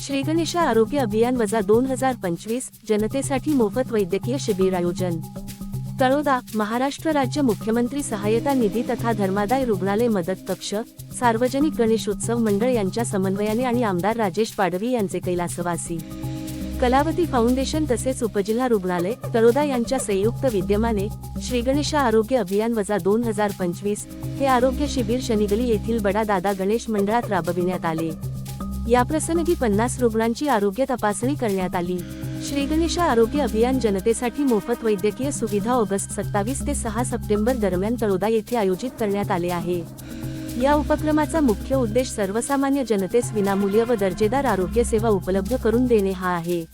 श्रीगणेशा आरोग्य अभियान वजा दोन हजार पंचवीस जनतेसाठी मोफत वैद्यकीय शिबिर आयोजन. तळोदा महाराष्ट्र राज्य मुख्यमंत्री सहाय्यता निधी तथा धर्मादाय रुग्णालय मदत कक्ष सार्वजनिक गणेशोत्सव मंडळ यांच्या समन्वयाने आणि आमदार राजेश पाडवी यांचे कैलासवासी. कलावती फाउंडेशन तसेच उपजिल्हा रुग्णालय तळोदा यांच्या संयुक्त विद्यमाने श्रीगणेशा आरोग्य अभियान वजा दोन हजार पंचवीस हे आरोग्य शिबिर शनिगली येथील बडा दादा गणेश मंडळात राबविण्यात आले. याप्रसंगी पन्नास रुग्णांची आरोग्य तपासणी करण्यात आली. श्रीगणेशा आरोग्य अभियान जनतेसाठी मोफत वैद्यकीय सुविधा ऑगस्ट सत्तावीस ते सहा सप्टेंबर दरम्यान तळोदा येथे आयोजित करण्यात आले आहे. या उपक्रमाचा मुख्य उद्देश सर्वसामान्य जनतेस विनामूल्य व दर्जेदार आरोग्य सेवा उपलब्ध करून देणे हा आहे.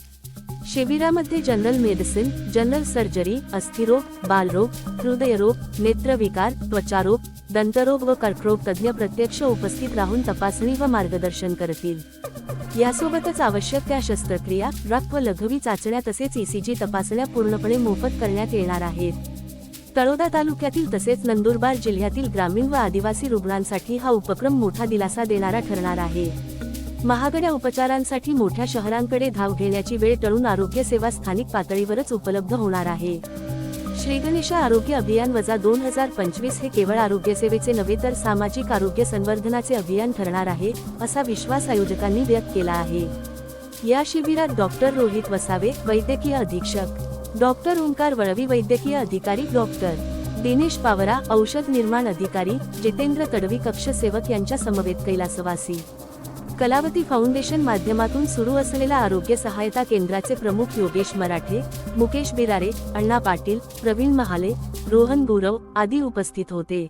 शिबिरामध्ये जनरल मेडिसिन जनरल सर्जरी अस्थिरोग बालरोग हृदयरोग नेत्रविकार त्वचारोग दंतरोग व कर्करोग तज्ज्ञ प्रत्यक्ष उपस्थित राहून तपासणी व मार्गदर्शन करतील. यासोबतच आवश्यक त्या शस्त्रक्रिया रक्त व लघवी चाचण्या तसेच ईसीजी तपासण्या पूर्णपणे मोफत करण्यात येणार आहेत. तळोदा तालुक्यातील तसेच नंदुरबार जिल्ह्यातील ग्रामीण व आदिवासी रुग्णांसाठी हा उपक्रम मोठा दिलासा देणारा ठरणार आहे. महागड्या उपचारांसाठी मोठ्या शहरांकडे धाव घेण्याची वेळ टळून आरोग्य सेवा स्थानिक पातळीवरच उपलब्ध होणार आहे. श्रीगणेशा आरोग्य अभियान वजा दोन हजार पंचवीस हे केवळ आरोग्यसेवेचे नव्हे तर सामाजिक आरोग्य संवर्धनाचे अभियान ठरणार आहे असा विश्वास आयोजकांनी व्यक्त केला आहे. या शिबिरात डॉक्टर रोहित वसावे वैद्यकीय अधीक्षक डॉक्टर ओंकार वळवी वैद्यकीय अधिकारी डॉक्टर दिनेश पावरा औषध निर्माण अधिकारी जितेंद्र तडवी कक्षसेवक यांच्या समवेत कैलासवासी. कलावती फाउंडेशन माध्यमातून सुरू असलेल्या आरोग्य सहायता केंद्राचे प्रमुख योगेश मराठे मुकेश बिरारे अण्णा पाटील प्रवीण महाले रोहन गुरव आदी उपस्थित होते.